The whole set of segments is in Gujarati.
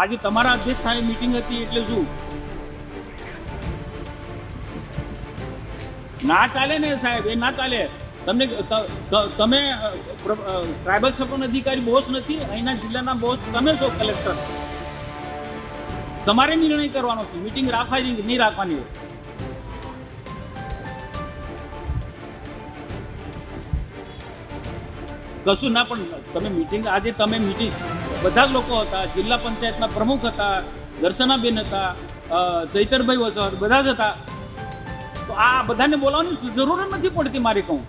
આજે તમારા અધ્યક્ષ સ્થાને મીટિંગ હતી એટલે શું? ના ચાલે ને સાહેબ, એ ના ચાલે. તમને તમે ટ્રાઇબલ સપોર્ટ અધિકારી બોસ નથી, અહીંના જિલ્લાના બોસ તમે છો કલેક્ટર તમારે નિર્ણય કરવાનો છે મીટિંગ રાખવાની નહીં રાખવાની? હોય. કશું ના, પણ તમે મીટિંગ આજે તમે મીટિંગ બધા જ લોકો હતા જિલ્લા પંચાયતના પ્રમુખ હતા દર્શનાબેન હતા અ, ચૈતરભાઈ વસવા બધા જ હતા. તો આ બધાને બોલાવવાની જરૂર નથી પડતી મારે કહું.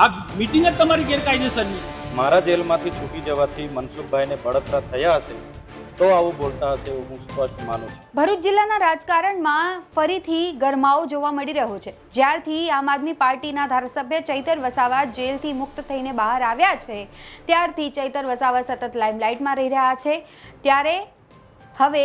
આ મીટિંગ જ તમારી ગેરકાયદેસરની. મારા જેલમાંથી છૂટી જવાથી મનસુખભાઈને બળતરા થયા હશે. તો આવું બોલતા હશે એવું હું સ્પષ્ટ માનું છું. ભરૂચ જિલ્લાના રાજકારણમાં ફરીથી ગરમાવો જોવા મળી રહ્યો છે. જ્યારથી આમ આદમી પાર્ટીના ધારાસભ્ય ચૈતર વસાવા જેલથી મુક્ત થઈને બહાર આવ્યા છે, ત્યારથી ચૈતર વસાવા સતત લાઇમલાઇટમાં રહી રહ્યા છે. ત્યારે હવે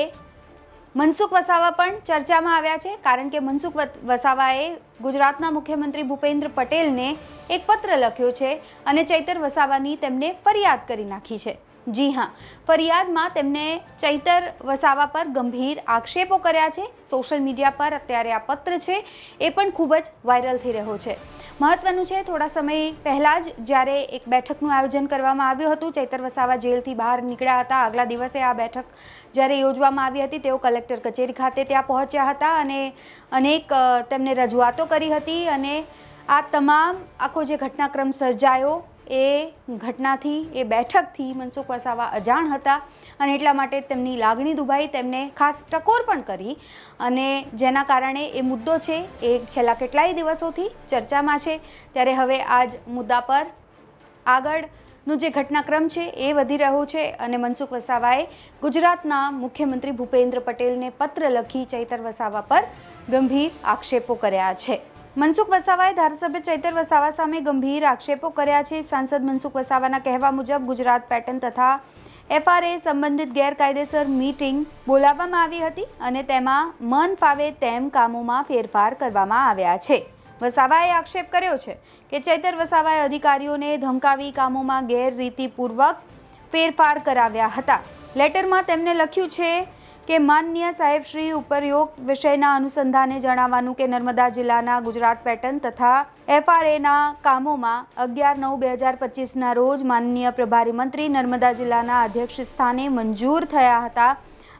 મનસુખ વસાવા પણ ચર્ચામાં આવ્યા છે, કારણ કે મનસુખ વસાવાએ ગુજરાતના મુખ્યમંત્રી ભૂપેન્દ્ર પટેલને એક પત્ર લખ્યો છે અને ચૈતર વસાવાની તેમને ફરિયાદ કરી નાખી છે. જી હા. ફરિયાદમાં તેમને ચૈતર વસાવા પર ગંભીર આક્ષેપો કર્યા છે. સોશિયલ મીડિયા પર અત્યારે આ પત્ર છે. એ પણ ખૂબ જ વાયરલ થઈ રહ્યો છે. મહત્વનું છે, થોડા સમય પહેલાં જ જ્યારે એક બેઠકનું આયોજન કરવામાં આવ્યું હતું, ચૈતર વસાવા જેલથી બહાર નીકળ્યા હતા. આગલા દિવસે આ બેઠક જ્યારે યોજવામાં આવી હતી, તેઓ કલેક્ટર કચેરી ખાતે ત્યાં પહોંચ્યા હતા અને અનેક તેમને રજૂઆતો કરી હતી અને આ તમામ આખો જે ઘટનાક્રમ સર્જાયો એ ઘટનાથી, એ બેઠકથી મનસુખ વસાવા અજાણ હતા અને એટલા માટે તેમની લાગણી દુભાઈ તેમને ખાસ ટકોર પણ કરી અને જેના કારણે એ મુદ્દો છે એ છેલ્લા કેટલાય દિવસોથી ચર્ચામાં છે. ત્યારે હવે આ જ મુદ્દા પર આગળનું જે ઘટનાક્રમ છે એ વધી રહ્યો છે અને મનસુખ વસાવાએ ગુજરાતના મુખ્યમંત્રી ભૂપેન્દ્ર પટેલને પત્ર લખી ચૈતર વસાવા પર ગંભીર આક્ષેપો કર્યા છે. મનસુખ વસાવાએ ધારાસભ્ય ચૈતર વસાવા સામે ગંભીર આક્ષેપો કર્યા છે. સાંસદ મનસુખ વસાવાના કહેવા મુજબ ગુજરાત પેટર્ન તથા એફઆરએ સંબંધિત ગેરકાયદેસર મીટિંગ બોલાવવામાં આવી હતી અને તેમાં મન ફાવે તેમ કામોમાં ફેરફાર કરવામાં આવ્યા છે. વસાવાએ આક્ષેપ કર્યો છે કે ચૈતર વસાવાએ અધિકારીઓને ધમકાવી કામોમાં ગેરરીતિપૂર્વક ફેરફાર કરાવ્યા હતા. લેટરમાં તેમને લખ્યું છે કે માન્ય સાહેબ શ્રી ઉપરયોગ વિષયના અનુસંધાને જણાવવાનું કે નર્મદા જિલ્લાના ગુજરાત પેટર્ન તથા એફઆરએના કામોમાં અગિયાર નવ બે હજાર પચીસના રોજ માનનીય પ્રભારી મંત્રી નર્મદા જિલ્લાના અધ્યક્ષ સ્થાને મંજૂર થયા હતા.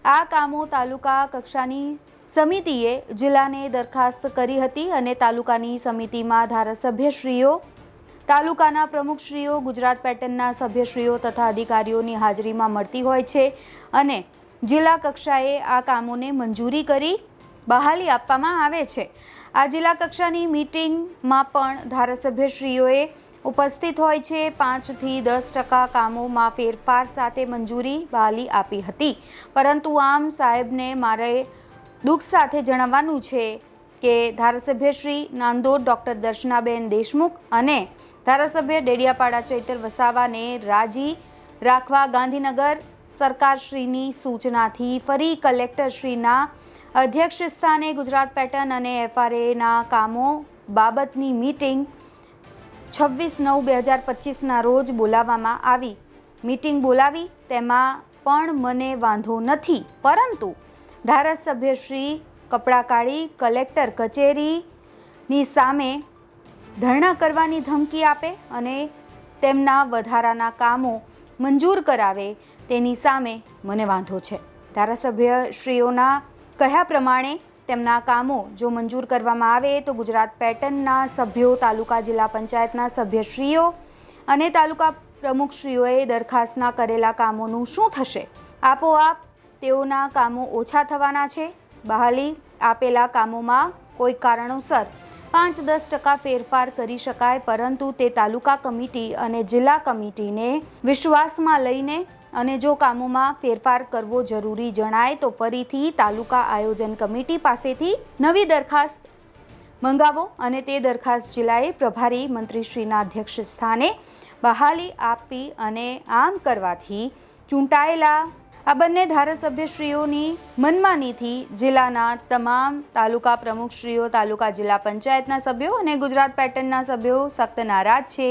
આ કામો તાલુકા કક્ષાની સમિતિએ જિલ્લાને દરખાસ્ત કરી હતી અને તાલુકાની સમિતિમાં ધારાસભ્યશ્રીઓ, તાલુકાના પ્રમુખશ્રીઓ ગુજરાત પેટર્નના સભ્યશ્રીઓ તથા અધિકારીઓની હાજરીમાં મળતી હોય છે અને જિલ્લા કક્ષાએ આ કામોને મંજૂરી કરી બહાલી આપવામાં આવે છે. આ જિલ્લા કક્ષાની મિટિંગમાં પણ ધારાસભ્યશ્રીઓએ ઉપસ્થિત હોય છે. પાંચથી દસ ટકા કામોમાં ફેરફાર સાથે મંજૂરી બહાલી આપી હતી. પરંતુ આમ સાહેબને મારે દુઃખ સાથે જણાવવાનું છે કે ધારાસભ્ય શ્રી નાંદોદ ડૉક્ટર દર્શનાબેન દેશમુખ અને ધારાસભ્ય ડેડિયાપાડા ચૈતર વસાવાને રાજી રાખવા ગાંધીનગર સરકારશ્રીની સૂચનાથી ફરી કલેક્ટરશ્રીના અધ્યક્ષ સ્થાને ગુજરાત પેટર્ન અને એફઆરએના કામો બાબતની મીટિંગ છવ્વીસ નવ બે હજાર પચીસના રોજ બોલાવવામાં આવી. મીટિંગ બોલાવી તેમાં પણ મને વાંધો નથી, પરંતુ ધારાસભ્ય શ્રી કપડાં કાઢી કલેક્ટર કચેરીની સામે ધરણા કરવાની ધમકી આપે અને તેમના વધારાના કામો મંજૂર કરાવે તેની સામે મને વાંધો છે. ધારાસભ્યશ્રીઓના કહ્યા પ્રમાણે તેમના કામો જો મંજૂર કરવામાં આવે તો ગુજરાત પેટર્નના સભ્યો, તાલુકા જિલ્લા પંચાયતના સભ્યશ્રીઓ અને તાલુકા પ્રમુખશ્રીઓએ દરખાસ્તના કરેલા કામોનું શું થશે? આપોઆપ તેઓના કામો ઓછા થવાના છે. બહાલી આપેલા કામોમાં કોઈ કારણોસર પાંચ દસ ટકા ફેરફાર કરી શકાય, પરંતુ તે તાલુકા કમિટી અને જિલ્લા કમિટીને વિશ્વાસમાં લઈને અને જો કામોમાં ફેરફાર કરવો જરૂરી જણાય તો ફરીથી તાલુકા આયોજન કમિટી પાસેથી નવી દરખાસ્ત મંગાવો અને તે દરખાસ્ત જિલ્લાએ પ્રભારી મંત્રીશ્રીના અધ્યક્ષ સ્થાને બહાલી આપવી અને આમ કરવાથી ચૂંટાયેલા આ બંને ધારાસભ્યશ્રીઓની મનમાનીથી જિલ્લાના તમામ તાલુકા પ્રમુખશ્રીઓ, તાલુકા જિલ્લા પંચાયતના સભ્યો અને ગુજરાત પેટર્નના સભ્યો સખ્ત નારાજ છે.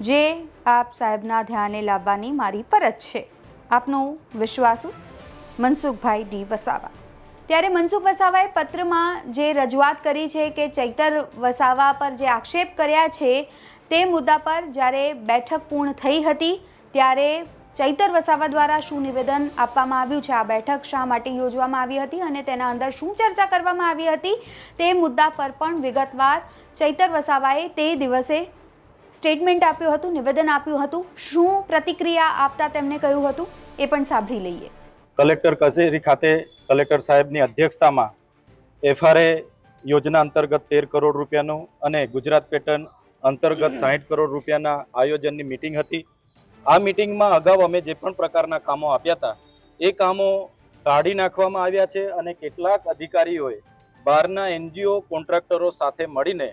જે આપ સાહેબના ધ્યાને લાવવાની મારી ફરજ છે. આપનું વિશ્વાસુ મનસુખભાઈ ડી વસાવા. ત્યારે મનસુખ વસાવાએ પત્રમાં જે રજૂઆત કરી છે કે ચૈતર વસાવા પર જે આક્ષેપ કર્યા છે તે મુદ્દા પર જ્યારે બેઠક પૂર્ણ થઈ હતી, ત્યારે ચૈતર વસાવા દ્વારા શું નિવેદન આપવામાં આવ્યું છે? આ બેઠક શા માટે યોજવામાં આવી હતી અને તેના અંદર શું ચર્ચા કરવામાં આવી હતી? તે મુદ્દા પર પણ વિગતવાર ચૈતર વસાવાએ તે દિવસે સ્ટેટમેન્ટ આપ્યું હતું, નિવેદન આપ્યું હતું, શું પ્રતિક્રિયા આપતા તેમણે કહ્યું હતું, એ પણ સાંભળી લઈએ. કલેક્ટર કચેરી ખાતે કલેક્ટર સાહેબની અધ્યક્ષતામાં એફઆરએ યોજના અંતર્ગત તેર કરોડ રૂપિયાનું અને ગુજરાત પેટર્ન અંતર્ગત સાહીઠ કરોડ રૂપિયાના આયોજનની મિટિંગ હતી. આ મિટિંગમાં અગાઉ અમે જે પણ પ્રકારના કામો આપ્યા હતા, એ કામો કાઢી નાખવામાં આવ્યા છે અને કેટલાક અધિકારીઓએ બહારના એનજીઓ કોન્ટ્રાક્ટરો સાથે મળીને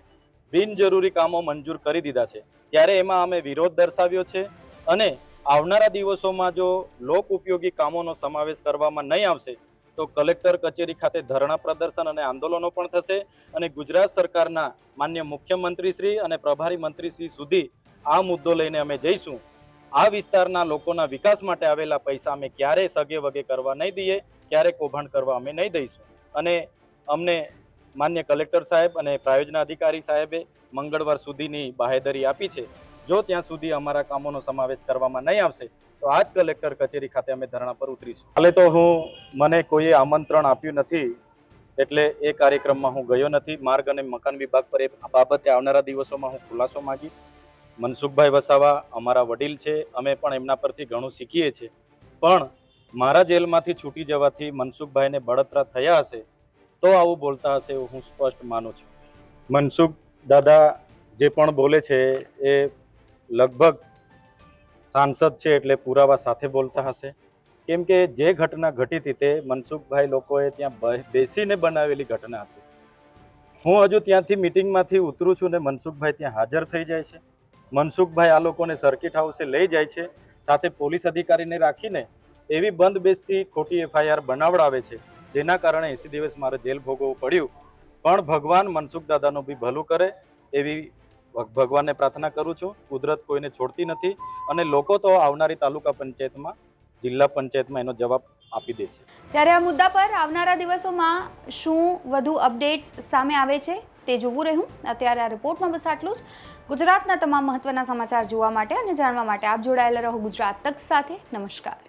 બિનજરૂરી કામો મંજૂર કરી દીધા છે. ત્યારે એમાં અમે વિરોધ દર્શાવ્યો છે અને આવનારા દિવસોમાં જો લોક ઉપયોગી કામોનો સમાવેશ કરવામાં નહીં આવશે, તો કલેક્ટર કચેરી ખાતે ધરણા પ્રદર્શન અને આંદોલનો પણ થશે અને ગુજરાત સરકારના માન્ય મુખ્યમંત્રીશ્રી અને પ્રભારી મંત્રીશ્રી સુધી આ મુદ્દો લઈને અમે જઈશું. આ વિસ્તારના લોકોના વિકાસ માટે આવેલા પૈસા અમે ક્યારેય સગે વગે કરવા નહીં દઈએ ક્યારે કૌભાંડ કરવા અમે નહીં દઈશું. અને અમને માન્ય કલેક્ટર સાહેબ અને પ્રાયોજના અધિકારી સાહેબે મંગળવાર સુધીની બાહેધરી આપી છે. જો ત્યાં સુધી અમારા કામોનો સમાવેશ કરવામાં નહીં આવશે, તો આજ કલેક્ટર કચેરી ખાતે અમે ધરણા પર ઉતરીશું. હાલે તો હું, મને કોઈએ આમંત્રણ આપ્યું નથી, એટલે એ કાર્યક્રમમાં હું ગયો નથી. માર્ગ અને મકાન વિભાગ પર એ બાબતે આવનારા દિવસોમાં હું ખુલાસો માંગીશ. મનસુખભાઈ વસાવા અમારા વડીલ છે. અમે પણ એમના પરથી ઘણું શીખીએ છીએ. પણ મારા જેલમાંથી છૂટી જવાથી મનસુખભાઈને બળતરા થયા હશે તો આવું બોલતા હશે એવું હું સ્પષ્ટ માનું છું. મનસુખ દાદા જે પણ બોલે છે એ લગભગ સાંસદ છે એટલે પુરાવા સાથે બોલતા હશે. કેમ કે જે ઘટના ઘટી હતી તે મનસુખભાઈ લોકોએ ત્યાં બેસીને બનાવેલી ઘટના હતી. હું હજુ ત્યાંથી મિટિંગમાંથી ઉતરું છું ને મનસુખભાઈ ત્યાં હાજર થઈ જાય છે. મનસુખભાઈ આ લોકોને સર્કિટ હાઉસે લઈ જાય છે, સાથે પોલીસ અધિકારીને રાખીને એવી બંધ બેસતી ખોટી એફઆઈઆર બનાવડાવે છે. જેના કારણે એસી દિવસ મારે જેલ ભોગવવું પડ્યું. પણ ભગવાન મનસુખ દાદાનું બી ભલું કરે એવી ભગવાનને પ્રાર્થના કરું છું. કુદરત કોઈને છોડતી નથી અને લોકો તો આવનારી તાલુકા પંચાયતમાં, જિલ્લા પંચાયતમાં એનો જવાબ આપી દેશે. ત્યારે આ મુદ્દા પર આવનારા દિવસોમાં શું વધુ અપડેટ્સ સામે આવે છે તે જોવું રહ્યું. અત્યારે આ રિપોર્ટમાં બસ આટલું જ. ગુજરાતના તમામ મહત્વના સમાચાર જોવા માટે અને જાણવા માટે આપ જોડાયેલા રહો ગુજરાત તક સાથે. નમસ્કાર.